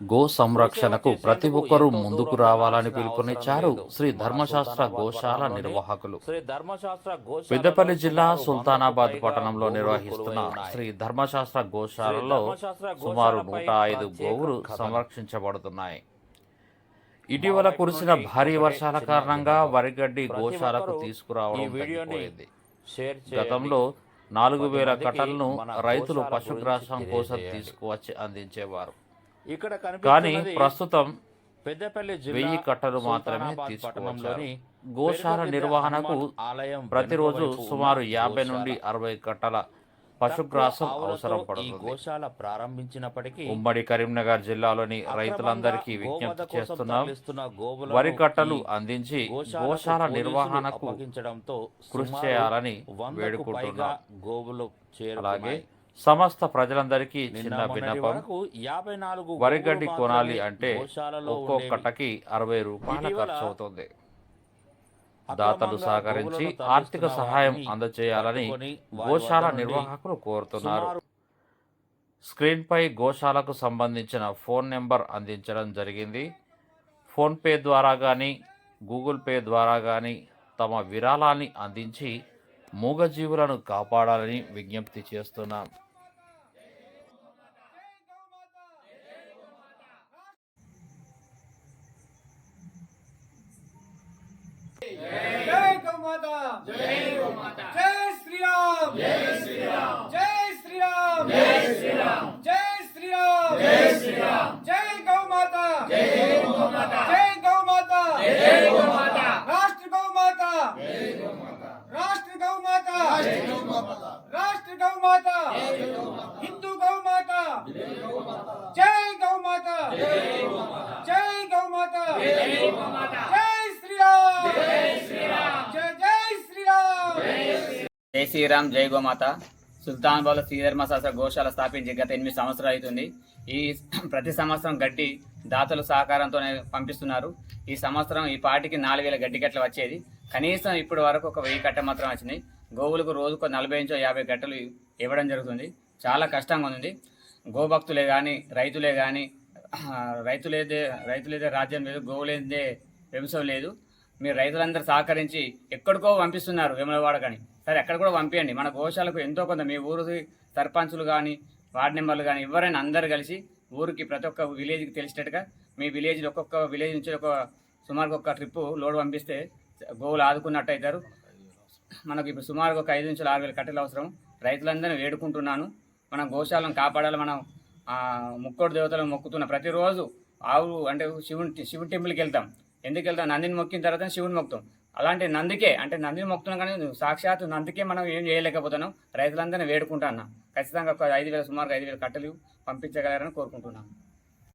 Go సంరక్షణకు ప్రతి ఒక్కరూ ముందుకు రావాలని పిలుపునిచ్చారు శ్రీ ధర్మశాస్త్ర గోశాల నిర్వాహకులు. శ్రీ ధర్మశాస్త్ర పెద్దపల్లి జిల్లా సుల్తానాబాద్ పట్టణంలో నిర్వహిస్తున్న శ్రీ ధర్మశాస్త్ర గోశాలలో సుమారు నూట ఐదు గోవులు సంరక్షించబడుతున్నాయి. ఇటీవల కురిసిన భారీ వర్షాల కారణంగా వరిగడ్డి గోశాలకు తీసుకురావడం గతంలో నాలుగు వేల కట్టలను రైతులు పశుగ్రాసం కోసం తీసుకువచ్చి అందించేవారు ఇక్కడ కానీ ప్రస్తుతం పెద్దపల్లి వెయ్యి కట్టలు మాత్రమే తీసుకువచ్చారు గోశాల నిర్వహణకు ప్రతిరోజు సుమారు యాభై. నుండి అరవై కట్టల పశుగ్రాసం అవసరం పడుతుంది గోశాల ప్రారంభించినప్పటికీ ఉమ్మడి కరీంనగర్ జిల్లాలోని రైతులందరికీ విజ్ఞప్తి చేస్తున్నాం. వరి కట్టలు అందించి గోశాల నిర్వహణకు కృషి చేయాలని వేడుకుంటున్నాం. గోవులు అలాగే సమస్త ప్రజలందరికీ చిన్న విన్నపం. యాభై నాలుగు వరిగడ్డి కొనాలి అంటే గోశాలలో ఒక్కో ఉండేవి. కట్టకి అరవై రూపాయల ఖర్చు అవుతుంది దాతలు సహకరించి ఆర్థిక సహాయం అందజేయాలని గోశాల నిర్వాహకులు కోరుతున్నారు. స్క్రీన్పై గోశాలకు సంబంధించిన ఫోన్ నెంబర్ అందించడం జరిగింది. ఫోన్పే ద్వారా కానీ గూగుల్ పే ద్వారా కానీ తమ విరాళాన్ని అందించి మూగజీవులను కాపాడాలని విజ్ఞప్తి చేస్తున్నాం జై గోమాతా జై గోమాతా జై శ్రీరామ్ జై శ్రీరామ్ జై శ్రీరామ్ జై శ్రీరామ్ జై శ్రీరామ్ జై శ్రీరామ్ జై గోమాతా జై గోమాతా జై గోమాతా జై గోమాతా రాష్ట్ర గోమాతా జై గోమాతా రాష్ట్ర గోమాతా జై గోమాతా రాష్ట్ర గోమాతా జై గోమాతా హిందూ గోమాతా జై గోమాతా జై గోమాతా జై గోమాతా జై గోమాతా జై గోమాతా జై శ్రీరామ్ జై శ్రీరామ్ జై జై శ్రీరామ్ జై శ్రీరామ్ జై గోమాత. సుల్తాన్బాద్లో శ్రీధర్మ శాస్త్ర గోశాల స్థాపించి గత ఎనిమిది సంవత్సరాలు అవుతుంది. ఈ ప్రతి సంవత్సరం గడ్డి దాతల సహకారంతోనే పంపిస్తున్నారు. ఈ సంవత్సరం ఈ పాటికి నాలుగు వేల గడ్డి గట్టలు వచ్చేది. కనీసం ఇప్పటి వరకు ఒక వెయ్యి కట్ట మాత్రం వచ్చినాయి. గోవులకు రోజుకు నలభై నుంచి యాభై గట్టలు ఇవ్వడం జరుగుతుంది. చాలా కష్టంగా ఉంది. గోభక్తులే కానీ రైతులే కానీ రైతులేదే రైతులేదే రాజ్యం లేదు గోవులేదే వ్యవసాయం లేదు. మీరు రైతులందరూ సహకరించి ఎక్కడికో పంపిస్తున్నారు వేములవాడ కానీ. సరే ఎక్కడ కూడా పంపించండి మన గోశాలకు ఎంతో కొంత మీ ఊరు సర్పంచులు కానీ వార్డు మెంబర్లు కానీ ఎవరైనా అందరు కలిసి ఊరికి ప్రతి ఒక్క విలేజ్కి తెలిసేటట్టుగా మీ విలేజ్ ఒక్కొక్క విలేజ్ నుంచి ఒక సుమారుగా ఒక ట్రిప్పు లోడ్ పంపిస్తే గోవులు ఆదుకున్నట్టు అవుతారు. మనకు ఇప్పుడు సుమారుగా ఒక ఐదు నుంచి ఆరు వేల కట్టెలు అవసరం. రైతులందరినీ వేడుకుంటున్నాను. మనం గోశాలను కాపాడాలి. మనం ముక్కోడు దేవతలను మొక్కుతున్న ప్రతిరోజు ఆవు అంటే శివుని శివుని టెంపుల్కి వెళ్తాం. ఎందుకు వెళ్తాం? నందిని మొక్కిన తర్వాత శివుని మొక్కుతాం. అలాంటి నందికే అంటే నందిని మొక్కుతున్నాం కానీ సాక్షాత్ నందికే మనం ఏం చేయలేకపోతున్నాం. రైతులందరినీ వేడుకుంటున్నాం ఖచ్చితంగా ఒక ఐదు వేల సుమారుగా ఐదు వేల కట్టలు పంపించగలరని కోరుకుంటున్నాం.